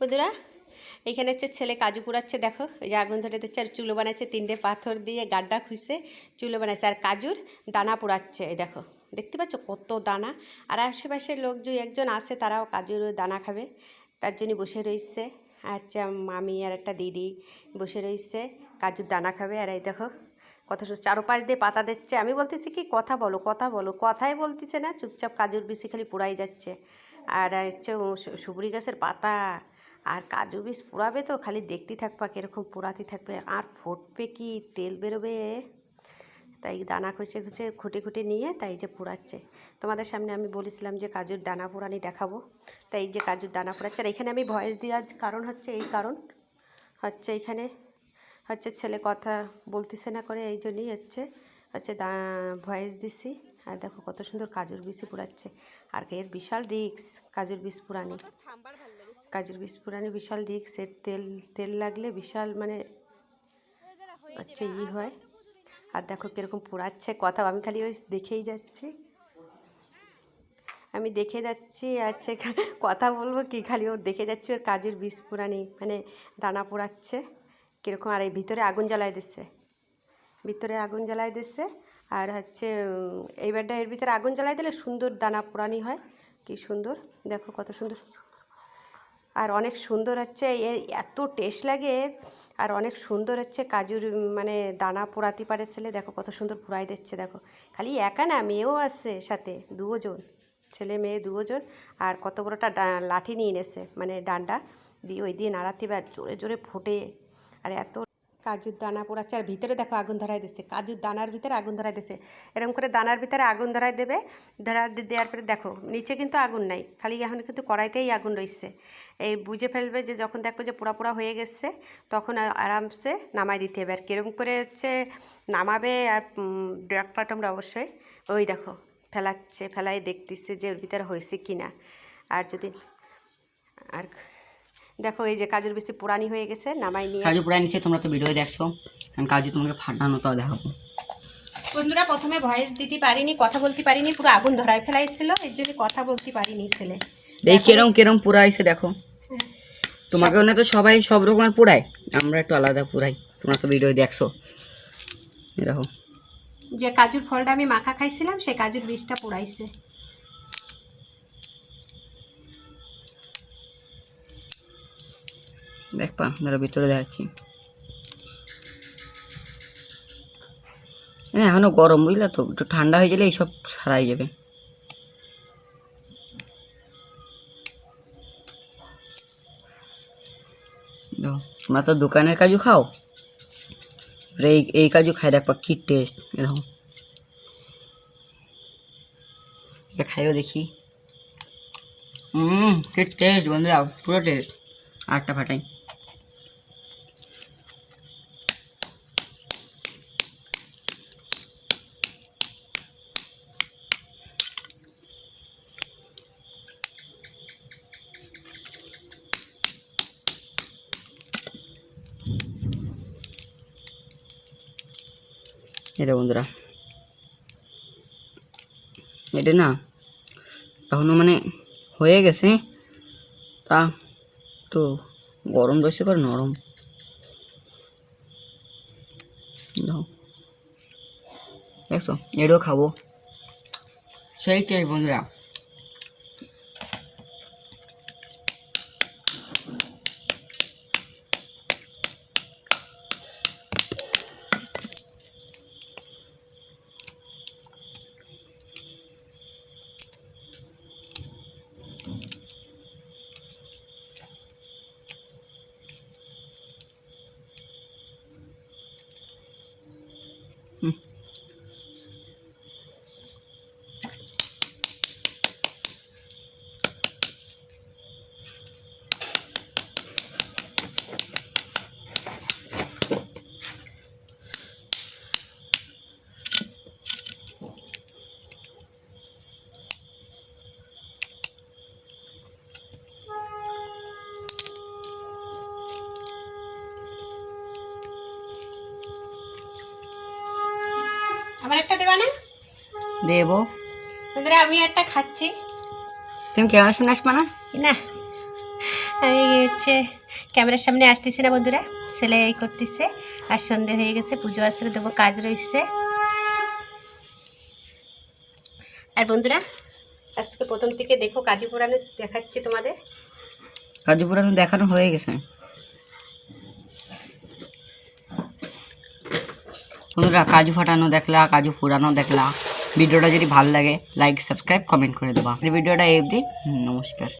বন্ধুরা, এখানে হচ্ছে ছেলে কাজু কুড়াচ্ছে, দেখো ওই যে আগুন ধরে দিচ্ছে, আর চুলো বানাচ্ছে, তিনটে পাথর দিয়ে গাড্ডা খুঁজছে, চুলো বানাচ্ছে, আর কাজুর দানা পোড়াচ্ছে, এই দেখো, দেখতে পাচ্ছ কত দানা, আর আশেপাশের লোক যে একজন আসে, তারাও কাজুর দানা খাবে, তার জন্য বসে রয়েছে আচ্ছা মামি আর একটা দিদি বসে রয়েছে, কাজুর দানা খাবে, আর এই দেখো কত সুন্দর চারোপাশ দিয়ে পাতা দিচ্ছে, আমি বলতেছি কি, কথা বলো কথা বলো, কথাই বলতেছে না, চুপচাপ কাজুর বেশি খালি পোড়াই যাচ্ছে, আর হচ্ছে ও সু- সুপুরি গাছের পাতা আর কাজু বিষ পোড়াবে তো, খালি দেখতে থাকবা কীরকম পোড়াতে থাকবে। আর ফুটবে কি? তেল বেরোবে? তাই দানা খুঁচে খুঁচে খুঁটে খুঁটে নিয়ে তাই যে পোড়াচ্ছে। তোমাদের সামনে আমি বলেছিলাম যে কাজুর দানা পোড়ানি দেখাবো। তাই যে কাজুর দানা পোড়াচ্ছে। আর এখানে আমি ভয়েস দেওয়ার কারণ হচ্ছে এই কারণ। হচ্ছে এখানে, হচ্ছে ছেলে কথা বলতেছে না করে, এই জন্যই হচ্ছে হচ্ছে দা, ভয়েস দিছি। আর দেখো কত সুন্দর কাজুর বীজ পোড়াচ্ছে। আর এর বিশাল রিক্স কাজুর বিষ পুরানি কাজুর পুরানি বিশাল রিক্স এর তেল তেল লাগলে বিশাল মানে হচ্ছে ই হয়। আর দেখো কীরকম পোড়াচ্ছে কথা, আমি খালি ওই দেখেই যাচ্ছি। আমি দেখে যাচ্ছি আচ্ছা কথা বলব কি, খালি ও দেখে যাচ্ছি ওর কাজুর পুরানি মানে দানা পোড়াচ্ছে। কীরকম, আর এই ভিতরে আগুন জ্বালায় দিচ্ছে ভিতরে আগুন জ্বালায় দিচ্ছে আর হচ্ছে এইবারটা এর ভিতরে আগুন জ্বালাই দিলে সুন্দর দানা পোড়ানি হয়। কি সুন্দর, দেখো কত সুন্দর। আর অনেক সুন্দর হচ্ছে, এর এত টেস্ট লাগে, আর অনেক সুন্দর হচ্ছে কাজুর মানে দানা পোড়াতে পারে ছেলে, দেখো কত সুন্দর পোড়াই দিচ্ছে, দেখো। খালি একা না, মেয়েও আছে সাথে দুজন ছেলে মেয়ে দুজন আর কত বড়টা লাঠি নিয়ে এনেছে মানে ডান্ডা দিয়ে ওই দিয়ে নাড়াতে আর জোরে জোরে ফোটে, আর এত কাজুর দানা পোড়াচ্ছে আর ভিতরে দেখো আগুন ধরাই দিচ্ছে কাজুর দানার ভিতরে আগুন ধরাই দিচ্ছে এরকম করে দানার ভিতরে আগুন ধরাই দেবে, ধরা দেওয়ার পরে দেখো, নিচে কিন্তু আগুন নাই, খালি এখন কিন্তু কড়াইতেই আগুন রয়েছে এই বুঝে ফেলবে যে যখন দেখবে যে পোড়া পোড়া হয়ে গেছে, তখন আরামসে নামাই দিতে হবে। আর কীরকম করে হচ্ছে নামাবে আর দেখবা তোমরা অবশ্যই ওই দেখো, ফেলাচ্ছে, ফেলাই দেখতেছে যে ওর ভিতরে হয়েছে কি না আর যদি আর দেখো এই যে কাজুর বেশি পুরানি হয়ে গেছে নামাই নিয়ে কাজু পুরাই নিচ্ছে তোমরা তো ভিডিও দেখছ। কারণ কাজু তোমাকে ফাটানো তো দেখাবো। বন্ধুরা প্রথমে ভয়েস দিতে পারিনি কথা বলতে পারিনি পুরো আগুন ধরায় ফেলাইছিল এর জন্য কথা বলতে পারিনি ছেলে। এই কেরম কেরম পুরাইছে দেখো। তোমাকে না তো সবাই সব রকমের পুরায়। আমরা একটু আলাদা পুরাই তোমরা তো ভিডিও দেখছ। এই দেখো। যে কাজুর ফলটা আমি মাখা খাইছিলাম সেই কাজুর বীজটা পোড়াইছে দেখবা দাঁড়া ভিতরে দেখাচ্ছি। হ্যাঁ এখনও গরম বুঝলা তো? একটু ঠান্ডা হয়ে গেলে এইসব সারাই যাবে। দেখো, তোমরা তো দোকানের কাজু খাও? এই এই কাজু খাই দেখবা কি টেস্ট এরকম খাইও দেখি। হুম কি টেস্ট বন্ধুরা পুরো টেস্ট আটটা ফাটাই। এটা বন্ধুরা, এটা না এখনও মানে হয়ে গেছে। তা তো গরম বেশি করে নরম। দেখো দেখছ, এটাও খাব। সেই টেস্ট বন্ধুরা। Hmm. আমার একটা দেবা না? দেবো। বন্ধুরা আমি একটা খাচ্ছি। তুমি কেমন শুনে আসবা না? না। আমি হচ্ছে ক্যামেরার সামনে আসতেছি না বন্ধুরা। ছেলে এই করতেছে আর সন্ধে হয়ে গেছে পুজো আসলে দেবো কাজ রয়েছে আর বন্ধুরা আজকে প্রথম থেকে দেখো কাজু পোড়ানো দেখাচ্ছি তোমাদের। কাজু পুরানো দেখানো হয়ে গেছে। বন্ধুরা, কাজু ফাটানো দেখলা, কাজু পুরানো দেখলা। ভিডিওটা যদি ভালো লাগে লাইক সাবস্ক্রাইব কমেন্ট করে দেবা। ভিডিওটা এই অবধি। নমস্কার।